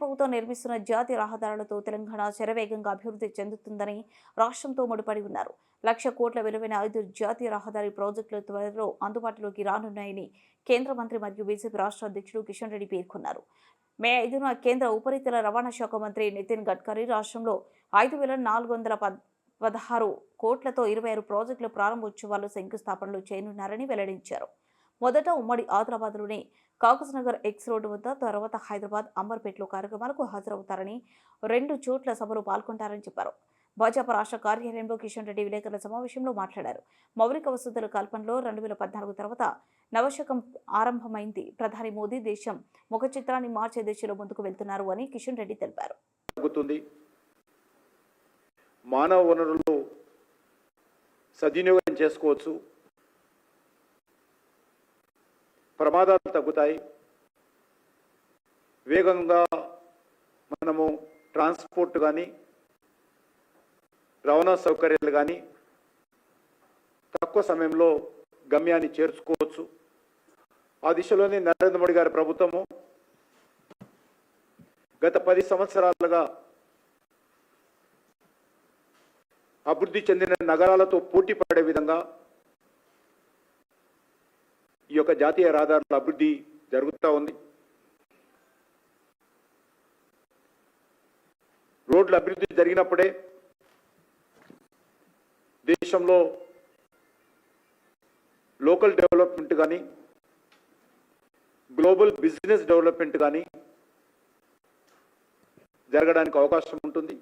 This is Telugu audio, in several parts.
ప్రభుత్వం నిర్మిస్తున్న జాతీయ రహదారులతో తెలంగాణ శరవేగంగా అభివృద్ధి చెందుతుందని రాష్ట్రంతో ముడిపడి ఉన్నారు. లక్ష కోట్ల విలువైన ఐదు జాతీయ రహదారి ప్రాజెక్టులు త్వరలో అందుబాటులోకి రానున్నాయని కేంద్ర మంత్రి మరియు బీజేపీ రాష్ట్ర అధ్యక్షుడు కిషన్ రెడ్డి పేర్కొన్నారు. మే ఐదున కేంద్ర ఉపరితల రవాణా శాఖ మంత్రి నితిన్ గడ్కరీ రాష్ట్రంలో ఐదు వేల నాలుగు వందల పద్ పదహారు కోట్లతో ఇరవై ఆరు ప్రాజెక్టుల ప్రారంభోత్సవాలు శంకుస్థాపనలు చేయనున్నారని వెల్లడించారు. మొదట ఉమ్మడి ఆదిలాబాద్లోని కాకస్ నగర్ ఎక్స్ రోడ్డు వద్ద తర్వాత హైదరాబాద్ అంబర్పేటలో కార్యక్రమాలకు హాజరవుతారని రెండు చోట్ల సభలో పాల్గొంటారని చెప్పారు. భాజపా రాష్ట్ర కార్యాలయంలో కిషన్ రెడ్డి విలేకరుల సమావేశంలో మాట్లాడారు. మౌలిక వసతుల కల్పనలో రెండు వేల పద్నాలుగు తర్వాత నవశకం ఆరంభమైంది. ప్రధాని మోదీ దేశం ముఖ చిత్రాన్ని మార్చే దిశలో ముందుకు వెళ్తున్నారు అని కిషన్ రెడ్డి తెలిపారు. మానవ వనరులు సద్వినియోగం చేసుకోవచ్చు. ప్రమాదాలు తగ్గుతాయి. వేగంగా మనము ట్రాన్స్పోర్ట్ కానీ రవాణా సౌకర్యాలు కానీ తక్కువ సమయంలో గమ్యాన్ని చేర్చుకోవచ్చు. ఆ దిశలోనే నరేంద్ర మోడీ గారి ప్రభుత్వము గత పది సంవత్సరాలుగా అభివృద్ధి చెందిన నగరాలతో పోటీ పడే విధంగా ఈ యొక్క జాతీయ రహదారుల అభివృద్ధి జరుగుతూ ఉంది. రోడ్ల అభివృద్ధి జరిగినప్పుడే దేశంలో లోకల్ డెవలప్మెంట్ కానీ గ్లోబల్ బిజినెస్ డెవలప్మెంట్ కానీ జరగడానికి అవకాశం ఉంటుంది.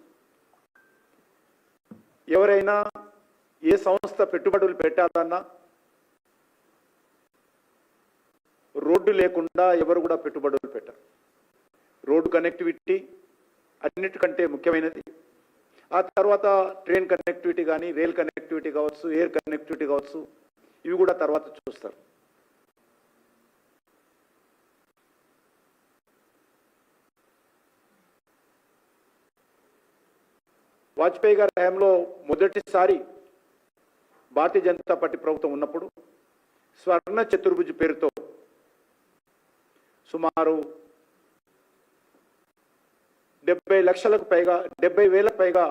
ఎవరైనా ఏ సంస్థ పెట్టుబడులు పెట్టాలన్నా రోడ్డు లేకుండా ఎవరు కూడా పెట్టుబడులు పెట్టరు. రోడ్డు కనెక్టివిటీ అన్నిటికంటే ముఖ్యమైనది. ఆ తర్వాత ట్రైన్ కనెక్టివిటీ కానీ రైల్ కనెక్టివిటీ కావచ్చు ఎయిర్ కనెక్టివిటీ కావచ్చు ఇవి కూడా తర్వాత చూస్తారు. వాజ్పేయి గారి హయాంలో మొదటిసారి భారతీయ జనతా పార్టీ ప్రభుత్వం ఉన్నప్పుడు స్వర్ణ చతుర్భుజి పేరుతో సుమారు డెబ్బై లక్షలకు పైగా డెబ్బై వేలకు పైగా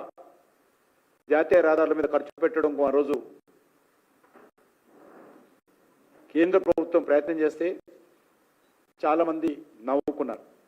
జాతీయ రహదారుల మీద ఖర్చు పెట్టడం ఆ రోజు కేంద్ర ప్రభుత్వం ప్రయత్నం చేస్తే చాలామంది నవ్వుకున్నారు.